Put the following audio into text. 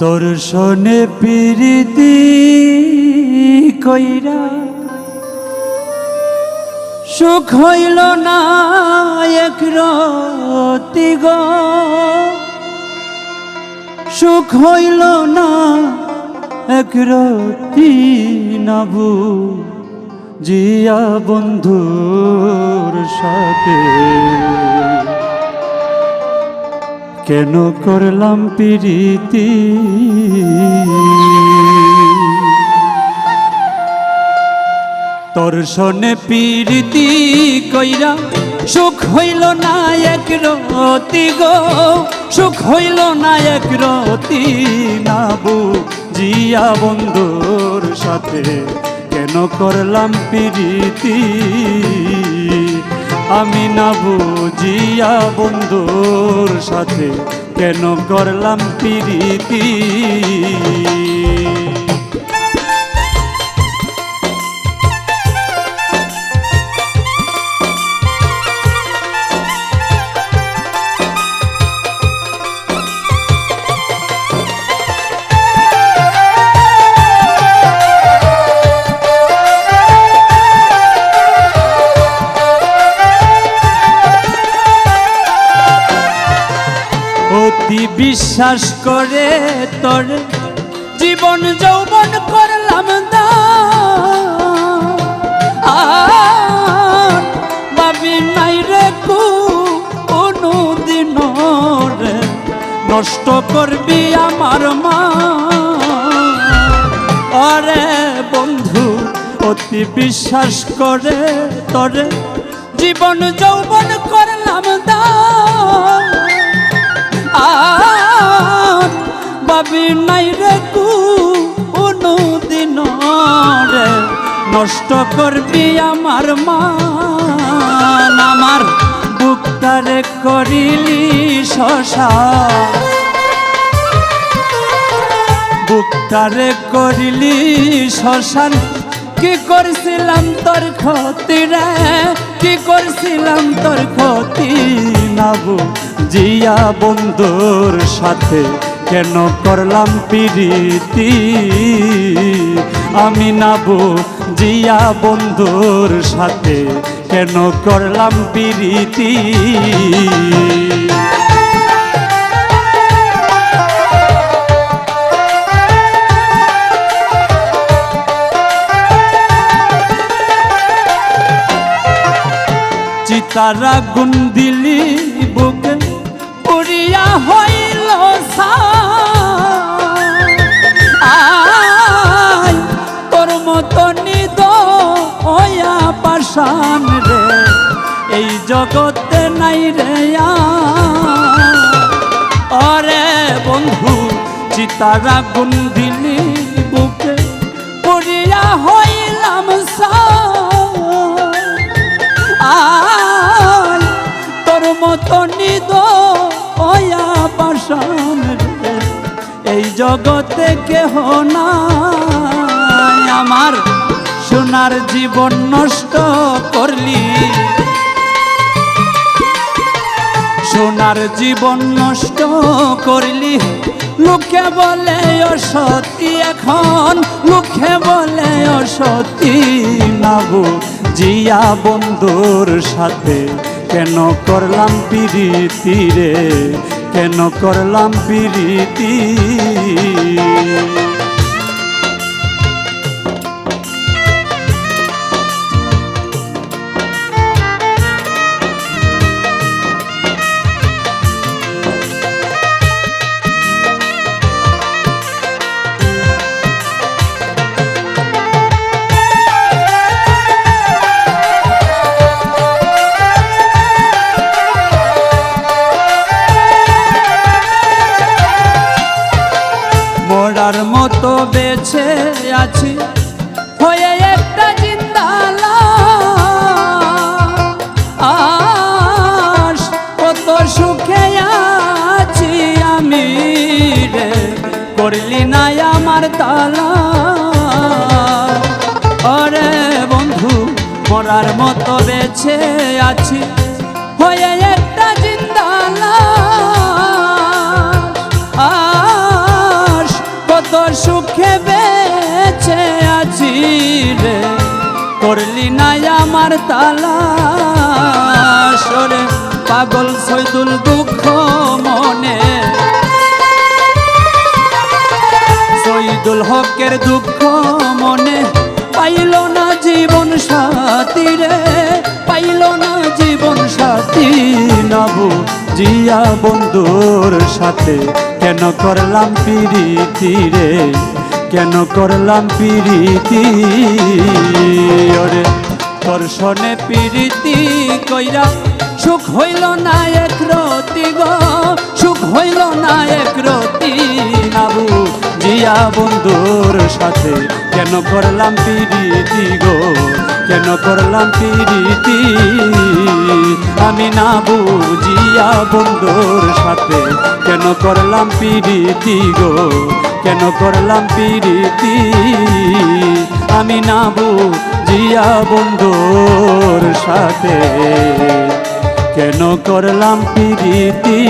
তোর শোনে প্রীতি কইরা। সুখ হইল না এক রতি গো। সুখ হইল না এক রতি নাবু জিয়া বন্ধুর সাথে। কেন করলাম প্রীতি? তোর শোনে প্রীতি কইরা সুখ হইল না এক রতি গো। সুখ হইল না এক রতি নাবু জিয়া বন্ধুর সাথে কেন করলাম প্রীতি? আমি না বুঝিয়া বন্ধুর সাথে কেন করলাম প্রীতি? বিশ্বাস করে তোর জীবন যৌবন করলাম ভাবি নাই রে কু কোনদিন নষ্ট করবি আমার মা আরে বন্ধু, অতি বিশ্বাস করে তোরে জীবন যৌবন করলাম দান। আর ভাবি নাই রে কু দিন রে নষ্ট করবি আমার মান। আমার বুকটারে করিলি শশা। বুকটারে করিলি শ্মশান কি করছিলাম তোর ক্ষতি রে? কি করছিলাম তোর ক্ষতি নাবু জিয়া বন্ধুর সাথে, কেন করলাম প্রীতি? আমি নাবু জিয়া বন্ধুর সাথে, কেন করলাম প্রীতি? চিতারা গুন দিলি বুকে হইল আই তোর মতো নিদ হইয়া পাশান রে। এই জগতে নাই রে অরে বন্ধু, চিতারা গুন জগতে কেহ নাই। আমার সোনার জীবন নষ্ট করলি। সোনার জীবন নষ্ট করলি। লোকে বলে অসতী এখন। লোকে বলে অসতী নাবু জিয়া বন্ধুর সাথে কেন করলাম প্রীতি রে? কেন করলাম প্রীতি? মরার মতো বেছে আছি। হয়ে একটা আর কত সুখে বেছে আছি রে। করলি নাই আমার তালা রে পাগল সৈদুল দুঃখ মনে। সৈদুল হকের দুঃখ জিয়া বন্ধুর সাথে, কেন করলাম পিরিতি রে? কেন করলাম পিরিতি? ওরে, তোর শোনে পিরিতি কইরা সুখ হইল না এক রতি গো, সুখ হইল না এক রতি নাবু জিয়া বন্ধুর সাথে, কেন করলাম পিরিতি গো? কেন করলাম পিরিতি? আমি না বুঝিয়া বন্ধুর সাথে কেন করলাম পিরিতি গো? কেন করলাম পিরিতি? আমি না বুঝিয়া বন্ধুর সাথে কেন করলাম পিরিতি?